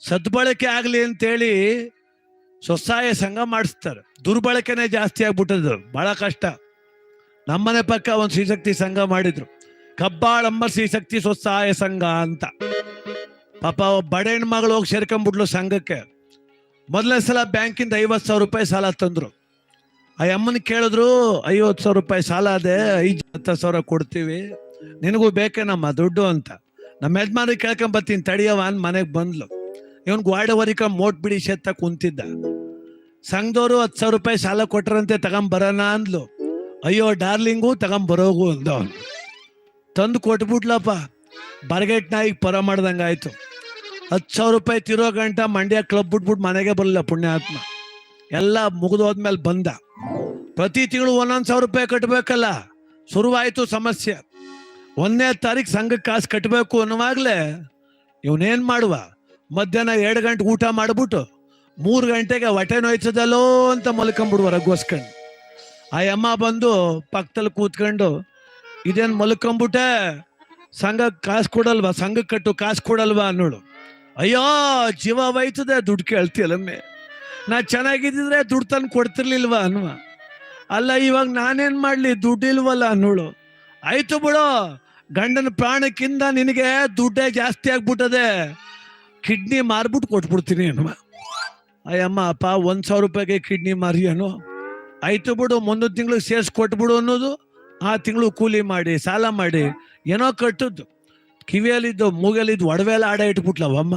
ಸದ್ಬಳಕೆ ಆಗಲಿ ಅಂತೇಳಿ ಸ್ವಸಹಾಯ ಸಂಘ ಮಾಡಿಸ್ತಾರೆ. ದುರ್ಬಳಕೆನೇ ಜಾಸ್ತಿ ಆಗ್ಬಿಟ್ಟದ್ರು ಬಹಳ ಕಷ್ಟ. ನಮ್ಮನೆ ಪಕ್ಕ ಒಂದು ಶ್ರೀಶಕ್ತಿ ಸಂಘ ಮಾಡಿದ್ರು. ಕಬ್ಬಾಳಮ್ಮ ಶ್ರೀಶಕ್ತಿ ಸ್ವಸಹಾಯ ಸಂಘ ಅಂತ. ಪಾಪ ಬಡ ಹೆಣ್ಮಗಳು ಹೋಗಿ ಸೇರ್ಕೊಂಡ್ಬಿಟ್ಲು ಸಂಘಕ್ಕೆ. ಮೊದಲನೇ ಸಲ ಬ್ಯಾಂಕಿಂದ ಐವತ್ತು ಸಾವಿರ ರೂಪಾಯಿ ಸಾಲ ತಂದ್ರು. ಆ ಅಮ್ಮನ ಕೇಳಿದ್ರು, ಐವತ್ತು ಸಾವಿರ ರೂಪಾಯಿ ಸಾಲ ಅದೇ, ಐದು ಹತ್ತು ಸಾವಿರ ಕೊಡ್ತೀವಿ. ನಿನಗೂ ಬೇಕೇನಮ್ಮ ದುಡ್ಡು ಅಂತ. ನಮ್ಮ ಯಜಮಾನಿಗೆ ಕೇಳ್ಕೊಂಬರ್ತೀನಿ ತಡಿಯವ ಅಂದ್ ಮನೆಗೆ ಬಂದ್ಲು. ಇವನ್ ಗ್ವಾಡವರಿಕ ಮೋಟ್ ಬಿಡಿ ಅಂತ ಕುಂತಿದ್ದ. ಸಂಘದವರು ಹತ್ತು ಸಾವಿರ ರೂಪಾಯಿ ಸಾಲ ಕೊಟ್ರಂತೆ ತಗೊಂಬರೋಣ ಅಂದ್ಲು. ಅಯ್ಯೋ, ಡಾರ್ಲಿಂಗು ತಗೊಂಬರೋಗು ಅಂದ ಅವನು. ತಂದು ಕೊಟ್ಬಿಟ್ಲಪ್ಪ. ಬರಗೇಟ್ ನಾಯಿಗೆ ಪರ ಮಾಡ್ದಂಗೆ ಆಯ್ತು. ಹತ್ತು ಸಾವಿರ ರೂಪಾಯಿ ತಿರೋ ಗಂಟ ಮಂಡ್ಯ ಕ್ಲಬ್ ಬಿಟ್ಬಿಟ್ಟು ಮನೆಗೆ ಬರಲಿಲ್ಲ ಪುಣ್ಯಾತ್ಮ. ಎಲ್ಲ ಮುಗಿದೋದ್ಮೇಲೆ ಬಂದ. ಪ್ರತಿ ತಿಂಗಳು ಒಂದೊಂದು ಸಾವಿರ ರೂಪಾಯಿ ಕಟ್ಟಬೇಕಲ್ಲ ಶುರುವಾಯಿತು ಸಮಸ್ಯೆ. ಒಂದನೇ ತಾರೀಕು ಸಂಘಕ್ಕೆ ಕಾಸು ಕಟ್ಟಬೇಕು ಅನ್ನುವಾಗಲೇ ಇವನೇನು ಮಾಡುವ? ಮಧ್ಯಾಹ್ನ ಎರಡು ಗಂಟೆ ಊಟ ಮಾಡಿಬಿಟ್ಟು ಮೂರು ಗಂಟೆಗೆ ಹೊಟ್ಟೆ ನೋಯ್ತದಲ್ಲೋ ಅಂತ ಮಲ್ಕೊಂಬಿಡುವ ರಘುವಸ್ಕೊಂಡು ಆ ಅಮ್ಮ ಬಂದು ಪಕ್ಕದಲ್ಲಿ ಕೂತ್ಕೊಂಡು, ಇದೇನು ಮಲ್ಕೊಂಬಿಟ್ಟೆ? ಸಂಘ ಕಾಸು ಕೊಡಲ್ವಾ? ಸಂಘ ಕಟ್ಟು ಕಾಸು ಕೊಡಲ್ವಾ? ಅನ್ನೋಳು. ಅಯ್ಯೋ, ಜೀವ ಹೋಯ್ತದೆ, ದುಡ್ಡು ಕೇಳ್ತೀಯಲ್ಲಮ್ಮೆ ನಾ ಚೆನ್ನಾಗಿದ್ದಿದ್ರೆ ದುಡ್ಡು ತಂದು ಕೊಡ್ತಿರ್ಲಿಲ್ವಾ? ಅನ್ನುವ. ಅಲ್ಲ, ಇವಾಗ ನಾನೇನ್ ಮಾಡ್ಲಿ? ದುಡ್ಡಿಲ್ವಲ್ಲ ಅನ್ನೋಳು. ಆಯ್ತು ಬಿಡು. ಗಂಡನ ಪ್ರಾಣಕ್ಕಿಂತ ನಿನಗೆ ದುಡ್ಡೇ ಜಾಸ್ತಿ ಆಗ್ಬಿಟ್ಟದೆ. ಕಿಡ್ನಿ ಮಾರ್ಬಿಟ್ಟು ಕೊಟ್ಬಿಡ್ತೀನಿ ಅನ್ವ. ಅಯ್ಯಮ್ಮ, ಅಪ್ಪ, ಒಂದ್ ಸಾವಿರ ರೂಪಾಯಿಗೆ ಕಿಡ್ನಿ ಮಾರಿ ಅನ್ನೋ ಆಯ್ತು ಬಿಡು ಮುಂದೊಂದು ತಿಂಗಳು ಸೇರ್ಸಿ ಕೊಟ್ಬಿಡು ಅನ್ನೋದು ಆ ತಿಂಗಳು ಕೂಲಿ ಮಾಡಿ, ಸಾಲ ಮಾಡಿ. ಏನೋ ಕಟ್ಟದ್ದು ಕಿವಿಯಲ್ಲಿದ್ದು ಒಡವೆ ಎಲ್ಲ ಆಡ ಇಟ್ಬಿಟ್ಲವಮ್ಮ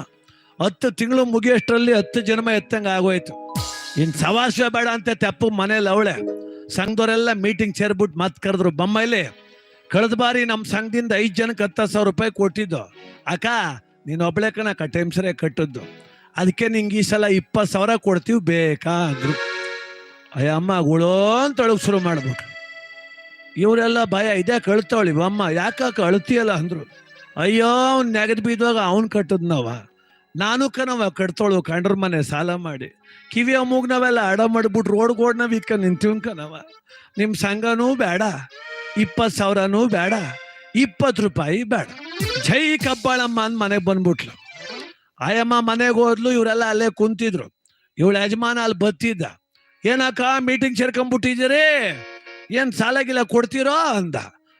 ಹತ್ತು ತಿಂಗಳು ಮುಗಿಯಷ್ಟರಲ್ಲಿ ಹತ್ತು ಜನ್ಮ ಎತ್ತಂಗೆ ಆಗೋಯ್ತು. ಇನ್ ಸವಾಸ ಬೇಡ ಅಂತ ತೆಪ್ಪು ಮನೇಲಿ ಅವಳೆ. ಸಂಘದವರೆಲ್ಲ ಮೀಟಿಂಗ್ ಸೇರ್ಬಿಟ್ಟು ಮತ್ ಕರೆದ್ರು. ಬೊಮ್ಮೈಲಿ ಕಳೆದ ಬಾರಿ ನಮ್ಮ ಸಂಘದಿಂದ ಐದು ಜನಕ್ಕೆ ಹತ್ತು ಸಾವಿರ ರೂಪಾಯಿ ಕೊಟ್ಟಿದ್ದು. ಅಕ್ಕ ನೀನು ಒಬ್ಳೆ ಕಣ ಟೈಮ್ ಸರಿ ಕಟ್ಟದ್ದು. ಅದಕ್ಕೆ ನಿಂಗೆ ಈ ಸಲ ಇಪ್ಪತ್ತು ಸಾವಿರ ಕೊಡ್ತೀವಿ ಬೇಕಾದ್ರು ಅಯ್ಯ ಅಮ್ಮ, ಗುಳೋ ಅಂತ ಅಳಗ್ ಶುರು ಮಾಡ್ಬಿಟ್ರು. ಇವರೆಲ್ಲ ಭಯ ಇದ್ಯಾಕೆ ಕಳ್ತಾವಳಿ ಅಮ್ಮ. ಯಾಕೆ ಅಳ್ತೀಯಲ್ಲ ಅಂದ್ರು. ಅಯ್ಯೋ, ಅವ್ನು ನೆಗದ್ ಬಿದ್ದಾಗ ಅವ್ನು ಕಟ್ಟದ್ನವ ನಾನು ಕಣವ ಕಟ್ತಾಳು ಕಂಡ್ರ ಮನೆ ಸಾಲ ಮಾಡಿ. ಕಿವಿಯ ಮೂಗ್ ನಾವೆಲ್ಲ ಅಡ ಮಾಡ್ಬಿಟ್ಟು ರೋಡ್ ಗೋಡ್ ನಾವ್ ಇಕ್ಕ ನಿಂತೀವ್ ಕಣವ ನಿಮ್ಮ ಸಂಘನೂ ಬೇಡ ಇಪ್ಪತ್ತು ಸಾವಿರನೂ ಬೇಡ ಇಪ್ಪತ್ತು ರೂಪಾಯಿ ಬೇಡ ಜೈ ಕಬ್ಬಾಳಮ್ಮ ಅಂದ್ ಮನೆಗೆ ಬಂದ್ಬಿಟ್ಲು. ಆಯಮ್ಮ ಮನೆಗೆ ಹೋದ್ಲು, ಇವರೆಲ್ಲ ಅಲ್ಲೇ ಕುಂತಿದ್ರು. ಇವಳ ಯಜಮಾನ ಅಲ್ಲಿ ಬತ್ತಿದ್ದ. ಏನಕ್ಕ ಮೀಟಿಂಗ್ ಸೇರ್ಕೊಂಡ್ಬಿಟ್ಟಿದ್ದೀರಿ? ಏನ್ ಸಾಲ ಗಿಲ್ಲ ಕೊಡ್ತೀರೋ ಅಂದ.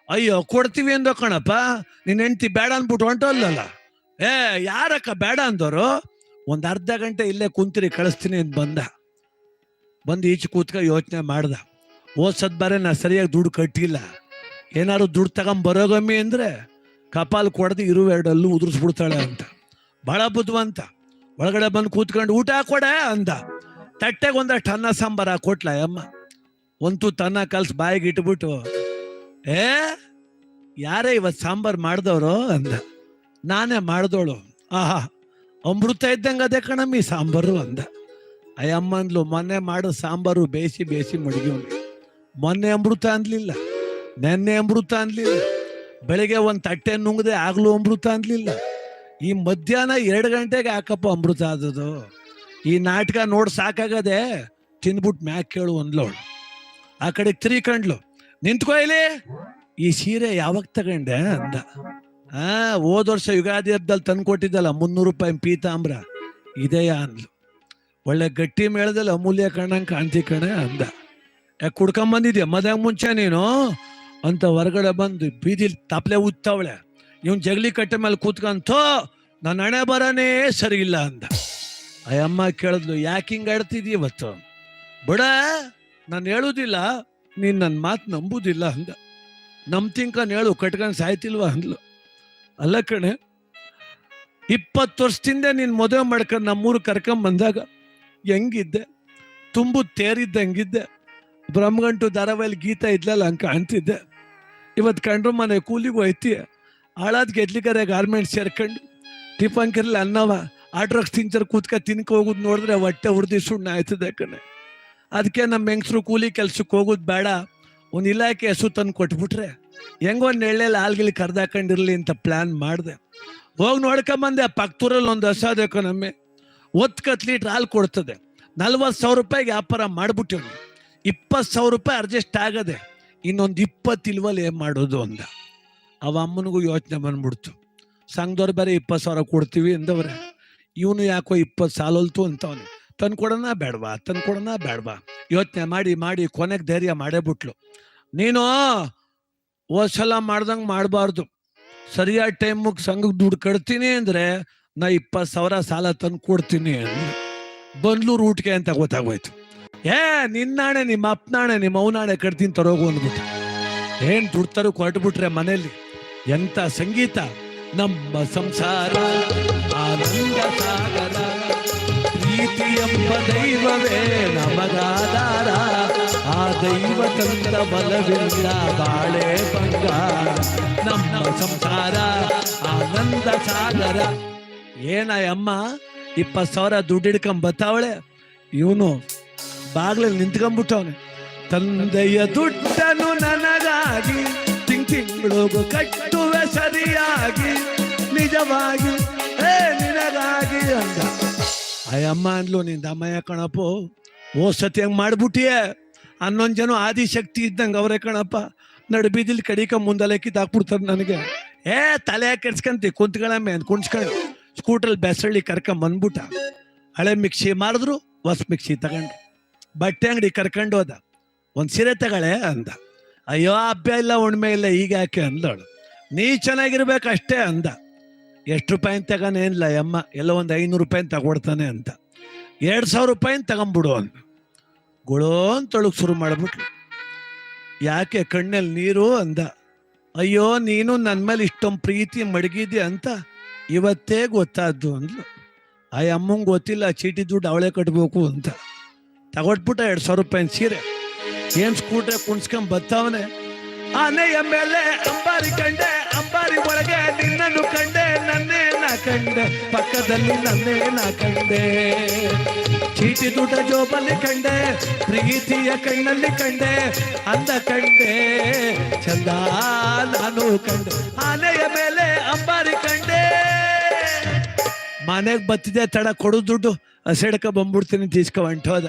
ಅಯ್ಯೋ, ಕೊಡ್ತೀವಿ ಅಂದೋ ಕಣಪ್ಪ. ನಿನ್ ಹೆಂಡ್ತಿ ಬೇಡ ಅಂದ್ಬಿಟ್ಟು ಹೊಂಟೋಲ್ಲಲ್ಲ ಏ, ಯಾರಕ್ಕ ಬೇಡ ಅಂದವರು ಒಂದ್ ಅರ್ಧ ಗಂಟೆ ಇಲ್ಲೇ ಕುಂತಿರಿ, ಕಳಿಸ್ತೀನಿ ಅಂತ ಬಂದ. ಬಂದು ಈಚೆ ಕೂತ್ಕ ಯೋಚನೆ ಮಾಡ್ದ. ಓದ್ಸದ್ ಬಾರೆ ನಾ ಸರಿಯಾಗಿ ದುಡ್ಡು ಕಟ್ಟಿಲ್ಲ. ಏನಾದ್ರು ದುಡ್ಡು ತಗೊಂಡ್ ಬರೋಗಮ್ಮಿ ಅಂದ್ರೆ ಕಪಾಲ್ ಕೊಡದು ಇರುವೆರಡಲ್ಲೂ ಉದುರಿಸ್ಬಿಡ್ತಾಳೆ ಅಂತ. ಬಹಳ ಬುದ್ಧವಂತ. ಒಳಗಡೆ ಬಂದು ಕೂತ್ಕೊಂಡು ಊಟ ಕೊಡೆ ಅಂದ. ತಟ್ಟೆಗೆ ಒಂದಷ್ಟು ಅನ್ನ ಸಾಂಬಾರ ಕೊಟ್ಲ, ಅಮ್ಮ, ಒಂದು ತನ್ನ ಕಲ್ಸಿ ಬಾಯಿಗೆ ಇಟ್ಬಿಟ್ಟು, ಏ, ಯಾರೇ ಇವತ್ತು ಸಾಂಬಾರ್ ಮಾಡಿದವರು? ಅಂದ. ನಾನೇ ಮಾಡ್ದೋಳು. ಆಹಾ, ಅಮೃತ ಇದ್ದಂಗೆ ಅದೇ ಕಣಮ್ಮಿ ಸಾಂಬಾರು, ಅಂದ. ಅಯ್ಯಮ್ಮ ಅಂದ್ಲು ಮೊನ್ನೆ ಮಾಡೋ ಸಾಂಬಾರು ಬೇಯಿಸಿ ಬೇಯಿಸಿ ಮಡಗಿವ್ನಿ ಮೊನ್ನೆ ಅಮೃತ ಅನ್ಲಿಲ್ಲ, ನೆನ್ನೆ ಅಮೃತ ಅನ್ಲಿಲ್ಲ. ಬೆಳಿಗ್ಗೆ ಒಂದು ತಟ್ಟೆ ನುಂಗದೆ ಆಗ್ಲೂ ಅಮೃತ ಅನ್ಲಿಲ್ಲ. ಈ ಮಧ್ಯಾಹ್ನ ಎರಡು ಗಂಟೆಗೆ ಯಾಕಪ್ಪ ಅಮೃತ ಆದದು ಈ ನಾಟಕ ನೋಡಿ ಸಾಕಾಗದೆ ತಿಂದ್ಬಿಟ್ಟು ಮ್ಯಾಕ್ ಕೇಳು ಅಂದ್ಲವಳು. ಆ ಕಡೆಗೆ ತಿರ್ಕಂಡ್ಲು ನಿಂತ್ಕೋ ಇಲ್ಲಿ. ಈ ಸೀರೆ ಯಾವಾಗ ತಗೊಂಡೆ ಅಂದ. ಆ, ಹೋದ ವರ್ಷ ಯುಗಾದಿ ಹಬ್ಬದಲ್ಲಿ ತಂದು ಕೊಟ್ಟಿದ್ದಲ್ಲ ಮುನ್ನೂರು ರೂಪಾಯಿ ಪೀತಾಂಬ್ರ. ಇದೆಯಾ ಅಂದ್ಲು. ಒಳ್ಳೆ ಗಟ್ಟಿ ಮೇಳದಲ್ಲಿ ಅಮೂಲ್ಯ ಕಣ್ಣಂಗೆ ಕಾಣ್ತಿ ಕಣೆ ಅಂದ. ಯಾಕೆ ಕುಡ್ಕೊಂಬಂದಿದ್ಯಾ? ಮದ್ಯಾಗ ಮುಂಚೆ ನೀನು? ಅಂತ ಹೊರಗಡೆ ಬಂದು ಬೀದಿಲಿ ತಪ್ಲೆ ಉತ್ತವಳೆ. ಇವನ್ ಜಗಲಿ ಕಟ್ಟೆ ಮೇಲೆ ಕೂತ್ಕಂತೋ ನನ್ನ ಹಣೆ ಬರನೇ ಸರಿ ಇಲ್ಲ ಅಂದ. ಆ ಅಮ್ಮ ಕೇಳಿದ್ಲು, ಯಾಕೆ ಹಿಂಗೆ ಆಡ್ತಿದ್ದಿ ಇವತ್ತು? ಬಡ, ನಾನು ಹೇಳುದಿಲ್ಲ, ನೀನ್ ನನ್ನ ಮಾತು ನಂಬುದಿಲ್ಲ ಅಂದ. ನಂಬ್ತಿಂಕನ್ ಹೇಳು, ಕಟ್ಕೊಂಡ್ ಸಾಯ್ತಿಲ್ವಾ ಅಂದ್ಲು. ಅಲ್ಲ ಕಣೆ, ಇಪ್ಪತ್ತು ವರ್ಷದಿಂದ ನೀನ್ ಮದುವೆ ಮಾಡ್ಕೊಂಡು ನಮ್ಮೂರು ಕರ್ಕೊಂಡ್ ಬಂದಾಗ ಹೆಂಗಿದ್ದೆ? ತುಂಬು ತೇರಿದ್ದಂಗಿದ್ದೆ. ಬ್ರಹ್ಮಗಂಟು ಧಾರಾವಾಹಿಲಿ ಗೀತಾ ಇದ್ಲಲ್ಲ ಹಂಗೆ ಕಾಣ್ತಿದ್ದೆ. ಇವತ್ತು ಕಂಡ್ರು ಮನೆ ಕೂಲಿಗೆ ಹೋಯ್ತಿ ಹಾಳಾದ್ ಗೆದ್ಲಿಕರೆ ಗಾರ್ಮೆಂಟ್ಸ್ ಸೇರ್ಕೊಂಡು ಟಿಫನ್ ಕಿರ್ಲಿ ಅನ್ನವ ಆಡ್ರಕ್ಸ್ ತಿಂಚರ್ ಕೂತ್ಕ ತಿನ್ಕ ಹೋಗುದು ನೋಡಿದ್ರೆ ಹೊಟ್ಟೆ ಹುಡ್ದಿ ಸುಣ್ಣ ಆಯ್ತದೆ ಕಣೆ. ಅದಕ್ಕೆ ನಮ್ಮ ಹೆಂಗಸರು ಕೂಲಿ ಕೆಲ್ಸಕ್ಕೆ ಹೋಗೋದು ಬೇಡ. ಒಂದು ಇಲಾಖೆ ಹೆಸು ತಂದು ಕೊಟ್ಬಿಟ್ರೆ ಹೆಂಗೋ ಒಂದು ಎಳ್ಳೆಲ್ಲ ಆಲ್ಗಿಲ್ಲಿ ಕರ್ದಾಕೊಂಡಿರ್ಲಿ ಅಂತ ಪ್ಲ್ಯಾನ್ ಮಾಡಿದೆ. ಹೋಗಿ ನೋಡ್ಕೊಂಬಂದೆ ಪಕ್ತೂರಲ್ಲಿ ಒಂದು ಹಸ ನಮ್ಮೆ ಒತ್ತು ಕತ್ ಲೀಟ್ರ್ ಹಾಲು ಕೊಡ್ತದೆ. ನಲ್ವತ್ತು ಸಾವಿರ ರೂಪಾಯಿಗೆ ವ್ಯಾಪಾರ ಮಾಡಿಬಿಟ್ಟಿವ್ ಇಪ್ಪತ್ತು ಸಾವಿರ ರೂಪಾಯಿ ಅಡ್ಜಸ್ಟ್ ಆಗದೆ. ಇನ್ನೊಂದು ಇಪ್ಪತ್ತು ಇಲ್ವಲ್ಲಿ ಏನು ಮಾಡೋದು ಅಂದ. ಅವ ಅಮ್ಮನಿಗೂ ಯೋಚನೆ ಬಂದ್ಬಿಡ್ತು. ಸಂಘದವ್ರು ಬೇರೆ ಇಪ್ಪತ್ತು ಸಾವಿರ ಕೊಡ್ತೀವಿ ಅಂದವ್ರೆ. ಇವನು ಯಾಕೋ ಇಪ್ಪತ್ತು ಸಾಲೊಲ್ತು ಅಂತವನು. ತಂದು ಕೊಡೋಣ ಬೇಡವಾ, ತಂದು ಕೊಡೋಣ ಬೇಡವಾ. ಯೋಚನೆ ಮಾಡಿ ಮಾಡಿ, ಕೊನೆಗೆ ಧೈರ್ಯ ಮಾಡೇ ಬಿಟ್ಲು. ನೀನು ಸಲ ಮಾಡ್ದಂಗೆ ಮಾಡಬಾರ್ದು. ಸರಿಯಾದ ಟೈಮಿಗೆ ಸಂಘಕ್ಕೆ ದುಡ್ಡು ಕಟ್ತೀನಿ ಅಂದ್ರೆ ನಾ ಇಪ್ಪತ್ತು ಸಾವಿರ ಸಾಲ ತಂದು ಕೊಡ್ತೀನಿ ಅಂದ್ರೆ ಬಂದ್ಲು ರೂಟ್ಗೆ ಅಂತ ಗೊತ್ತಾಗೋಯ್ತು. ಏ, ನಿನ್ನಾಣೆ, ನಿಮ್ಮ ಅಪ್ಪನಾಣೆ, ನಿಮ್ಮ ಅವನಾಣೆ ಕಟ್ತೀನಿ ತರೋಗು ಅಂದ್ಬಿಟ್ಟು. ಏನ್ ದುಡ್ತಾರು ಕೊಟ್ಬಿಟ್ರೆ ಹೊರಟ್ಬಿಟ್ರೆ ಮನೇಲಿ ಎಂತ ಸಂಗೀತ? ನಮ್ಮ ಸಂಸಾರ, ಆನಂದ ಪ್ರೀತಿ ಎಂಬ ದೈವವೇ ನಮಗಾಧಾರ, ಆ ದೈವ ತಂದ ಬಲವಿಲ್ಲ ಬಾಳೆ ಬಂಗಾರ ನಮ್ಮ ಸಂಸಾರ, ಆನಂದ ಸಾಗರ. ಏನ ಅಮ್ಮ, ಇಪ್ಪತ್ತು ಸಾವಿರ ದುಡ್ಡು ಹಿಡ್ಕೊಂಡ್ ಬತ್ತಾವಳೆ? ಇವನು ಬಾಗ್ಲಲ್ಲಿ ನಿಂತ್ಕೊಂಡ್ಬಿಟ್ಟವನೆ. ತಂದೆಯ ದುಡ್ಡನು ನನಗಾಗಿ ತಿಂಗ್ ತಿಂಗಳು ಕಟ್ಟುವೆ ಸರಿಯಾಗಿ, ನಿಜವಾಗಿ ಏ ನಿನಗಾಗಿ ಅಂದ. ಅಯ್ಯಮ್ಮ ಅಂದ್ಲು ನಿಂದ ಅಮ್ಮ ಕಣಪ್ಪ, ಓ ಸತಿ ಹಂಗೆ ಮಾಡ್ಬಿಟ್ಟಿಯೇ. ಹನ್ನೊಂದು ಜನ ಆದಿಶಕ್ತಿ ಇದ್ದಂಗೆ ಅವರೇ ಕಣಪ್ಪ, ನಡು ಬೀದಿಲಿ ಕಡಿಕ ಮುಂದಲೆ ಕಿತ್ತಾಕ್ಬಿಡ್ತಾರೆ ನನಗೆ. ಏ, ತಲೆ ಕೆಡ್ಸ್ಕಂತಿ ಕುಂತ್ಗಳಮ್ಮೆ ಅಂತ ಕುಣ್ಸ್ಕೊಂಡು ಸ್ಕೂಟ್ರಲ್ಲಿ ಬೆಸಳ್ಳಿ ಕರ್ಕೊಂಬಂದ್ಬಿಟ್ಟ. ಹಳೆ ಮಿಕ್ಸಿ ಮಾಡಿದ್ರು ಹೊಸ ಮಿಕ್ಸಿ ತಗೊಂಡ್ರು. ಬಟ್ಟೆ ಅಂಗಡಿ ಕರ್ಕೊಂಡು ಹೋದ. ಒಂದು ಸೀರೆ ತಗಳೆ ಅಂದ. ಅಯ್ಯೋ, ಹಬ್ಬ ಇಲ್ಲ ಉಣ್ಮೆ ಇಲ್ಲ ಈಗ ಯಾಕೆ ಅಂದಳು ನೀ ಚೆನ್ನಾಗಿರ್ಬೇಕು ಅಷ್ಟೇ ಅಂದ. ಎಷ್ಟು ರೂಪಾಯಿ ತಗೋನೇನಿಲ್ಲ ಅಮ್ಮ, ಎಲ್ಲ ಒಂದು ಐನೂರು ರೂಪಾಯಿ ತಗೊಡ್ತಾನೆ ಅಂತ. ಎರಡು ಸಾವಿರ ರೂಪಾಯಿ ತಗೊಂಬಿಡು ಅಂದ. ಗುಳೋ ಅಂತೊಳಗೆ ತೊಳಗ್ ಶುರು ಮಾಡ್ಬಿಟ್ಲು. ಯಾಕೆ ಕಣ್ಣಲ್ಲಿ ನೀರು ಅಂದ. ಅಯ್ಯೋ, ನೀನು ನನ್ನ ಮೇಲೆ ಇಷ್ಟೊಂದು ಪ್ರೀತಿ ಮಡಗಿದ್ದೆ ಅಂತ ಇವತ್ತೇ ಗೊತ್ತಾದ್ದು ಅಂದ್ಲು. ಆ ಅಮ್ಮಂಗೆ ಗೊತ್ತಿಲ್ಲ, ಚೀಟಿ ದುಡ್ಡು ಅವಳೇ ಕಟ್ಬೇಕು ಅಂತ. ತಗೊಟ್ಬಿಟ್ಟ ಎರಡು ಸಾವಿರ ರೂಪಾಯಿ ಸೀರೆ. ಏನ್ ಸ್ಕೂಟ್ರೆ ಕುಣ್ಸ್ಕೊಂಡ್ ಬತ್ತವನೆ? ಆನೆಯ ಮೇಲೆ ಅಂಬಾರಿ ಕಂಡೆ, ಅಂಬಾರಿ ಒಳಗೆ ನಿನ್ನನ್ನು ಕಂಡೆ ನನ್ನೇ ನಾ ಕಂಡೆ, ಪಕ್ಕದಲ್ಲಿ ನನ್ನೇ ನಾ ಕಂಡೆ. ಚೀಟಿ ದುಡ್ಡ ಜೋಬಲ್ಲಿ ಕಂಡೆ, ಪ್ರೀತಿಯ ಕಣ್ಣಲ್ಲಿ ಕಂಡೆ, ಅಂದ ಕಂಡೆ, ಚಂದ ನಾನು ಕಂಡೆ. ಆನೆಯ ಮೇಲೆ ಅಂಬಾರಿ ಕಂಡೆ. ಮನೆಗೆ ಬತ್ತಿದೆ ತಡ, ಕೊಡು ದುಡ್ಡು ಹಸೆಡ್ಕ ಬಂದ್ಬಿಡ್ತೀನಿ, ತೀಸ್ಕೊ ಹೊಂಟೋದ.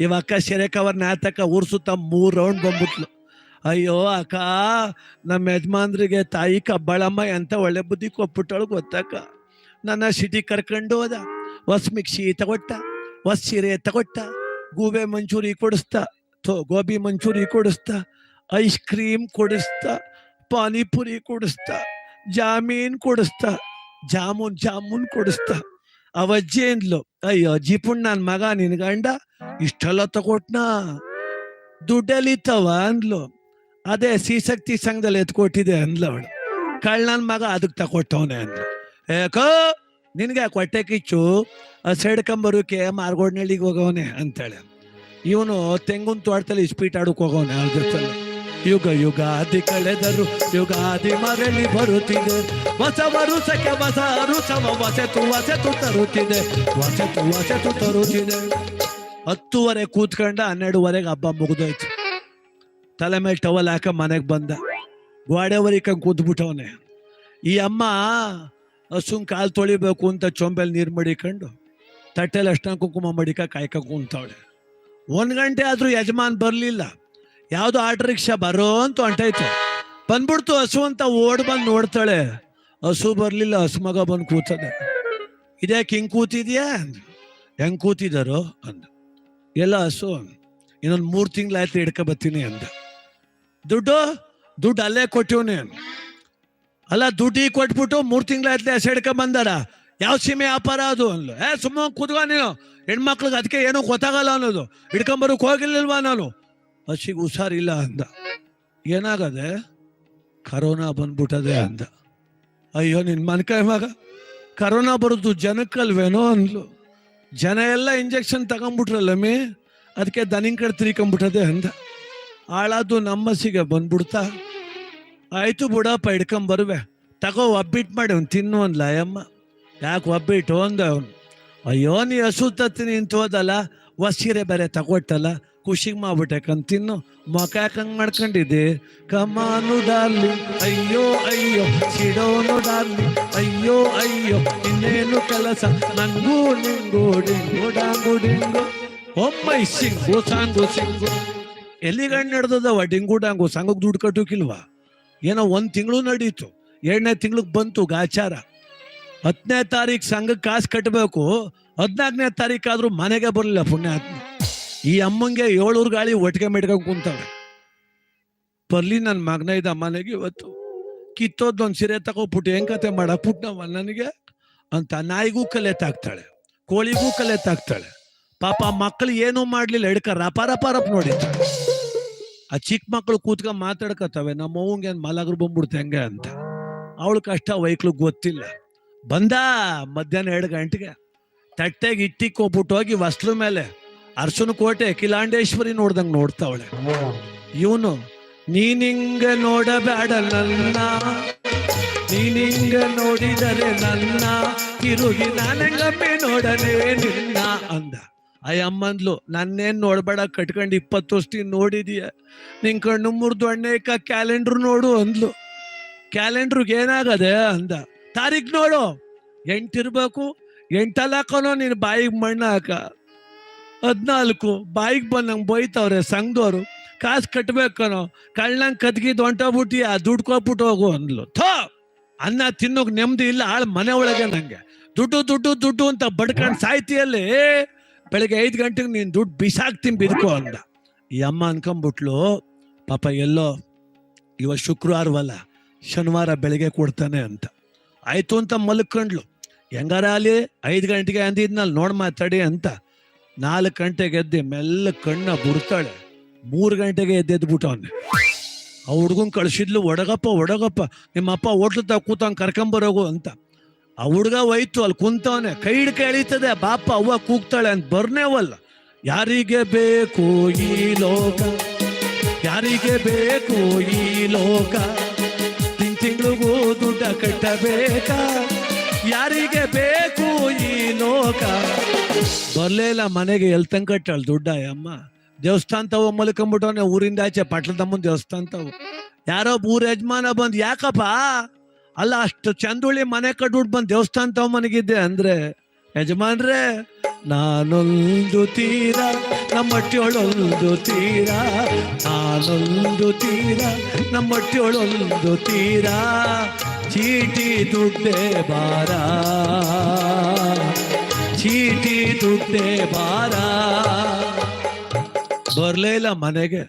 ಇವ ಅಕ್ಕ ಸೆರೆಕವರ್ ನಾತಕ ಸುತ್ತ ಮೂರ್ ರೌಂಡ್ ಬಂದ್ಬಿಟ್ಲು. ಅಯ್ಯೋ ಅಕ್ಕ, ನಮ್ಮ ಯಜಮಾನ್ರಿಗೆ ತಾಯಿ ಕಬ್ಬಾಳಮ್ಮ ಎಂತ ಒಳ್ಳೆ ಬುದ್ಧಿ ಕೊಟ್ಬಿಟ್ಟಳು ಗೊತ್ತಕ್ಕ? ನನ್ನ ಸಿಟಿ ಕರ್ಕೊಂಡು ಹೋದ. ಹೊಸ ಮಿಕ್ಸಿ ತಗೊಟ್ಟ, ಹೊಸ ಸೀರೆ ತಗೊಟ್ಟ, ಗೂಬೆ ಮಂಚೂರಿ ಕೊಡಿಸ್ತ, ಥೋ, ಗೋಬಿ ಮಂಚೂರಿ ಕೊಡಿಸ್ತ, ಐಸ್ ಕ್ರೀಮ್ ಕೊಡಿಸ್ತ, ಪಾನಿಪುರಿ ಕೊಡಿಸ್ತ, ಜಾಮೀನ್ ಕೊಡಿಸ್ತ, ಜಾಮೂನ್ ಜಾಮೂನ್ ಕೊಡಿಸ್ತಾ. ಅವಜ್ಜಿ ಅಂದ್ಲು ಅಯ್ಯೋ ಜಿಪುಣ್ ನನ್ ಮಗ, ನಿನ್ ಗಂಡ, ಇಷ್ಟೆಲ್ಲ ತಗೊಟ್ನಾ? ದುಡ್ಡಲ್ಲಿತ್ತವ ಅಂದ್ಲು. ಅದೇ ಸಿಸಕ್ತಿ ಸಂಘದಲ್ಲಿ ಎತ್ಕೊಟ್ಟಿದೆ ಅಂದ್ಲು ಅವಳು. ಕಳ್ಳನ್ ಮಗ ಅದಕ್ಕೆ ತಕೊಟ್ಟವನೆ ಅಂದ್ಲು. ಏಕೋ, ನಿನ್ಗೆ ಕೊಟ್ಟೆ ಕಿಚ್ಚು ಸೆಡ್ಕೊಂಬರೋಕೆ ಮಾರ್ಗೋಡ್ನಳ್ಳಿಗೆ ಹೋಗವನೆ ಅಂತೇಳಿ ಇವನು ತೆಂಗುನ್ ತೋಟದಲ್ಲಿ ಇಸ್ಪೀಟ್ ಆಡಕ್ ಹೋಗವನೆ ಅವ್ರ ಜೊತೆಲಿ. ಯುಗ ಯುಗಾದಿ ಕಳೆದರು ಯುಗಾದಿ ಮರಳಿ ಬರುತ್ತಿದೆ. ಹೊಸ ವರುಷಕ್ಕೆ ಹೊಸ ಋಷವ ವಸತು ವಸತು ತರುತ್ತಿದೆ. ವಸತು ವಸತು ತರುತ್ತಿದೆ. ಹತ್ತುವರೆ ಕೂತ್ಕೊಂಡ ಹನ್ನೆರಡುವರೆಗೆ ಹಬ್ಬ ಮುಗಿದೋಯ್ತು. ತಲೆ ಮೇಲೆ ಟವಲ್ ಹಾಕ ಮನೆಗೆ ಬಂದ. ಗೋಡೆ ಹೊರಿಕಂಗ್ ಕೂತ್ಬಿಟ್ಟವನೆ. ಈ ಅಮ್ಮ ಹಸುನ್ ಕಾಲು ತೊಳಿಬೇಕು ಅಂತ ಚೊಂಬೆಲ್ ನೀರು ಮಡಿಕೊಂಡು ತಟ್ಟೆಲಿ ಅಷ್ಟನ ಕುಂಕುಮ ಮಡಿಕ ಕಾಯ್ಕ ಕುಂತವಳೆ. ಒಂದ್ ಗಂಟೆ ಆದ್ರೂ ಯಜಮಾನ್ ಬರ್ಲಿಲ್ಲ. ಯಾವ್ದೋ ಆಟೋ ರಿಕ್ಷಾ ಬರೋ ಅಂತ ಹೊಂಟಾಯ್ತು ಬಂದ್ಬಿಡ್ತು ಹಸು ಅಂತ ಓಡ್ ಬಂದ್ ನೋಡ್ತಾಳೆ. ಹಸು ಬರಲಿಲ್ಲ, ಹಸು ಮಗ ಬಂದು ಕೂತದೆ. ಇದ್ಯಾಕೆ ಹಿಂಗೆ ಕೂತಿದ್ಯಾ ಅಂದ್ರು ಹೆಂಗೆ ಕೂತಿದಾರೋ ಅಂದ. ಎಲ್ಲ ಹಸು, ಇನ್ನೊಂದ್ ಮೂರ್ ತಿಂಗಳಾಯ್ತು ಹಿಡ್ಕೊ ಬರ್ತೀನಿ ಅಂದ. ದುಡ್ಡು ದುಡ್ಡು ಅಲ್ಲೇ ಕೊಟ್ಟಿವ್ನಿ ಅಲ್ಲ, ದುಡ್ಡಿ ಕೊಟ್ಬಿಟ್ಟು ಮೂರು ತಿಂಗಳಾಯ್ತು ಹಸು ಹಿಡ್ಕೊ ಬಂದಾರ. ಯಾವ ಸೀಮೆ ವ್ಯಾಪಾರ ಅದು ಅನ್ಲು ಏ ಸುಮ್ಮ ಕೂತ್ಕೊ ನೀನು. ಹೆಣ್ಮಕ್ಳಿಗೆ ಅದಕ್ಕೆ ಏನೂ ಗೊತ್ತಾಗಲ್ಲ ಅನ್ನೋದು. ಹಿಡ್ಕೊಂಬರಕ್ ಹೋಗಿರ್ಲಿಲ್ವಾ ನಾನು? ಹಸಿಗೆ ಹುಷಾರಿಲ್ಲ ಅಂದ. ಏನಾಗದೆ? ಕರೋನಾ ಬಂದ್ಬಿಟ್ಟದೆ ಅಂದ. ಅಯ್ಯೋ, ನಿನ್ ಮನ್ಕಾಯ ಮಗ. ಕರೋನಾ ಬರುದು ಜನಕ್ಕಲ್ವೇನೋ ಅಂದ್ಲು. ಜನ ಎಲ್ಲ ಇಂಜೆಕ್ಷನ್ ತಗೊಂಡ್ಬಿಟ್ರಲ್ಲಮ್ಮಿ ಅದಕ್ಕೆ ದನಿನ ಕಡೆ ತಿರ್ಕೊಂಬಿಟ್ಟದೆ ಅಂದ. ಆಳಾದು ನಮ್ಮಸಿಗೆ ಬಂದ್ಬಿಡ್ತಾ. ಆಯ್ತು ಬಿಡಪ್ಪ ಹಿಡ್ಕೊಂಬರುವೆ ತಗೋ, ಒಬ್ಬಿಟ್ ಮಾಡಿ ಅವ್ನು ತಿನ್ನು ಅಂದ್ಲ, ಅಯ್ಯಮ್ಮ. ಯಾಕೆ ಒಬ್ಬಿಟ್ಟು? ಅಂದ ಅವನು. ಅಯ್ಯೋ, ನೀ ಹಸು ನಿಂತು ಹೋದಲ್ಲ ಸೀರೆ ಬೇರೆ ತಗೊಟ್ಟಲ್ಲ. ಖುಷಿಗೆ ಮಾಡ್ಬಿಟ್ಟೆ ಕಂತಿನ್ನು ತಿನ್ನು. ಮೊಕ ಯಾಕಂಗ್ ಮಾಡ್ಕೊಂಡಿದ್ದೆ? ಕಮಾನು ಡಾರ್ಲಿ, ಅಯ್ಯೋ ಅಯ್ಯೋ, ಸಿಡೋನು ಡಾರ್ಲಿ, ಅಯ್ಯೋ ಅಯ್ಯೋ, ಇನ್ನೇನು ಕೆಲಸ? ನಂಗೂ ನಿಂಗು ಡಿಂಗು, ಡಾಂಗು, ಡಿಂಗು. ಒಮ್ಮೈ ಸಿಂಗು, ಸಾಂಗು, ಸಿಂಗು. ಎಲ್ಲಿಗಣ್ಣು ನಡೆದದವ ಡಿಂಗು, ಡಾಂಗು? ಸಂಘಕ್ಕೆ ದುಡ್ಡು ಕಟ್ಟೋಕಿಲ್ವಾ? ಏನೋ ಒಂದ್ ತಿಂಗಳು ನಡೀತು. ಎರಡನೇ ತಿಂಗ್ಳಿಗೆ ಬಂತು ಗಾಚಾರ. ಹತ್ತನೇ ತಾರೀಕು ಸಂಘಕ್ಕೆ ಕಾಸು ಕಟ್ಟಬೇಕು ಹದಿನಾಲ್ಕನೇ ತಾರೀಕಾದ್ರೂ ಮನೆಗೆ ಬರಲಿಲ್ಲ ಪುಣ್ಯಾತ್ಮ. ಈ ಅಮ್ಮಂಗೆ ಏಳೂರು ಗಾಳಿ ಒಟ್ಟಿಗೆ ಮೆಟ್ಕೊಂಡು ಕುಂತಾಳೆ. ಬರ್ಲಿ ನನ್ನ ಮಗನ ಇದ್ದ ಮನೆಗೆ ಇವತ್ತು ಕಿತ್ತೋದೊಂದು ಸೀರೆ ತಗೋ ತಗೋಬಿಟ್ಟು ಹೆಂಗ್ ಕತೆ ಮಾಡ? ಪುಟ್ನವ ನನಗೆ ಅಂತ ನಾಯಿಗೂ ಕಲೆ ತಾಕ್ತಾಳೆ, ಕೋಳಿಗೂ ಕಲೆ ತಾಕ್ತಾಳೆ. ಪಾಪ ಮಕ್ಕಳು ಏನೂ ಮಾಡ್ಲಿಲ್ಲ, ಎಡ್ಕ ರಪ ರಪ ರಪ್ ನೋಡಿ ಆ ಚಿಕ್ಕ ಮಕ್ಕಳು ಕೂತ್ಕ ಮಾತಾಡ್ಕತ್ತವೆ ನಮ್ಮ ಅವಂಗೆ ಮಲಗರು ಬಂದ್ಬಿಡ್ತೆ ಹೆಂಗೆ ಅಂತ. ಅವಳು ಕಷ್ಟ ವೈಕ್ಳು ಗೊತ್ತಿಲ್ಲ. ಬಂದ ಮಧ್ಯಾಹ್ನ ಎರಡು ಗಂಟೆಗೆ. ತಟ್ಟೆಗೆ ಇಟ್ಟಿಗೆ ಹೋಗ್ಬಿಟ್ಟು ಹೋಗಿ ವಸ್ಲು ಮೇಲೆ ಅರ್ಶನ ಕೋಟೆ ಕಿಲಾಂಡೇಶ್ವರಿ ನೋಡ್ದಂಗ್ ನೋಡ್ತಾವಳೆ. ಇವನು, ನೀನಿಂಗ ನೋಡಬೇಡ ನನ್ನ, ನೀನಿಂಗ ನೋಡಿದರೆ ನನ್ನ, ತಿರುಗಿ ನಾನಂಗಮ್ಮೆ ನೋಡಲೇ ನಿನ್ನ ಅಂದ. ಅಯ್ಯ, ಅಮ್ಮಂದ್ಲು, ನನ್ನೇನ್ ನೋಡ್ಬೇಡ, ಕಟ್ಕೊಂಡು ಇಪ್ಪತ್ತು ವರ್ಷ ನೋಡಿದೀಯ. ನಿನ್ ಕಣ್ಣು ಮುರಿದು ಅಣ್ಣೇಕ ಕ್ಯಾಲೆಂಡರ್ ನೋಡು ಅಂದ್ಲು. ಕ್ಯಾಲೆಂಡ್ರಿಗೆ ಏನಾಗದೆ? ಅಂದ. ತಾರೀಖ್ ನೋಡು. ಎಂಟಿರ್ಬೇಕು ಎಂಟಲ್ಲ ಹಾಕೋನೋ ನೀನು ಬಾಯಿಗೆ ಮಣ್ಣು ಹಾಕ ಹದ್ನಾಲ್ಕು ಬಾಯಿಗೆ ಬಂದಂಗೆ ಬೈತವ್ರೆ ಸಂಘದವರು. ಕಾಸು ಕಟ್ಬೇಕನೋ ಕಳ್ಳಂಗೆ ಕದ್ಗಿದ್ ಹೊಂಟೋಗ್ಬಿಟ್ಟಿ ಆ ದುಡ್ಡು ಕೊಟ್ಬಿಟ್ಟು ಹೋಗು ಅಂದ್ಲು. ಥೋ! ಅನ್ನ ತಿನ್ನೋಕೆ ನೆಮ್ಮದಿ ಇಲ್ಲ, ಆಳ್ ಮನೆ ಒಳಗೆ ನಂಗೆ. ದುಡ್ಡು ದುಡ್ಡು ದುಡ್ಡು ಅಂತ ಬಡ್ಕೊಂಡು ಸಾಯ್ತಿಯಲ್ಲಿ, ಬೆಳಿಗ್ಗೆ ಐದು ಗಂಟೆಗೆ ನೀನು ದುಡ್ಡು ಬಿಸಾಕ್ತೀನಿ ಬಿದ್ಕೋ ಅಂದ. ಈ ಅಮ್ಮ ಅನ್ಕೊಂಬಿಟ್ಲು, ಪಾಪ ಎಲ್ಲೋ ಇವ ಶುಕ್ರವಾರವಲ್ಲ ಶನಿವಾರ ಬೆಳಿಗ್ಗೆ ಕೊಡ್ತಾನೆ ಅಂತ. ಆಯ್ತು ಅಂತ ಮಲ್ಕೊಂಡ್ಲು. ಹೆಂಗಾರ ಅಲ್ಲಿ? ಐದು ಗಂಟೆಗೆ ಅಂದಿದ್ನಲ್ಲಿ, ನೋಡ್ ಮಾತಾಡಿ ಅಂತ. ನಾಲ್ಕು ಗಂಟೆಗೆ ಎದ್ದೆ ಮೆಲ್ಲ ಕಣ್ಣ ಬುಡ್ತಾಳೆ ಮೂರು ಗಂಟೆಗೆ ಎದ್ದೆದ್ಬಿಟ್ಟವನೆ ಆ ಹುಡುಗನ್ ಕಳಿಸಿದ್ಲು, ಒಡಗಪ್ಪ ಒಡಗಪ್ಪ ನಿಮ್ಮಪ್ಪ ಅಪ್ಪ ಕೂತಂಗೆ ಕರ್ಕೊಂಬರೋಗು ಅಂತ. ಆ ಹುಡ್ಗ ಹೋಯ್ತು, ಅಲ್ಲಿ ಕುಂತವನೆ. ಕೈ ಹಿಡ್ಕ ಎಳೀತದೆ, ಬಾಪ, ಅವ್ವ ಕೂಗ್ತಾಳೆ ಅಂತ. ಬರ್ನೇವಲ್ಲ ಯಾರಿಗೆ ಬೇಕು ಈ ಲೋಕ? ಯಾರಿಗೆ ಬೇಕು ಈ ಲೋಕ? ತಿಂ ತಿಂಗಳಿಗೂ ದುಡ್ಡ ಕಟ್ಟಬೇಕಾ? ಯಾರಿಗೆ ಬೇಕು ಈ ಲೋಕ? ಬರ್ಲೇ ಇಲ್ಲ ಮನೆಗೆ ಎಲ್ ತಂಗ್ ಕಟ್ಟಾಳ ದುಡ್ಡ ಅಮ್ಮ? ದೇವಸ್ಥಾನ ತಾವು ಮಲ್ಕೊಂಬಿಟ್ಟವನೆ ಊರಿಂದ ಆಚೆ ಪಟ್ಲದಮ್ಮನ ದೇವಸ್ಥಾನ ತಾವು ಯಾರೋ ಊರ ಯಜಮಾನ ಬಂದ್ ಯಾಕಪ್ಪ? ಅಲ್ಲ ಅಷ್ಟು ಚಂದುಳ್ಳಿ ಮನೆ ಕಟ್ಬಿಟ್ಟು ಬಂದ್ ದೇವಸ್ಥಾನ ತವ ಮನಗಿದ್ದೆ ಅಂದ್ರೆ ಯಜಮಾನ್ರೆ, ನಾನೊಂದು ತೀರ, ನಮ್ಮಟ್ಟಿಯೊಳೊಂದು ತೀರ ನಾನೊಂದು ತೀರ, ನಮ್ಮಟ್ಟಿಯೊಳೊಂದು ತೀರ, ಚೀಟಿ ದುಡ್ಡೇ ಬಾರ ಚೀಟಿ ದುಡ್ಡೇ ಬಾರ ಬರಲೇ ಇಲ್ಲ ಮನೆಗೆ.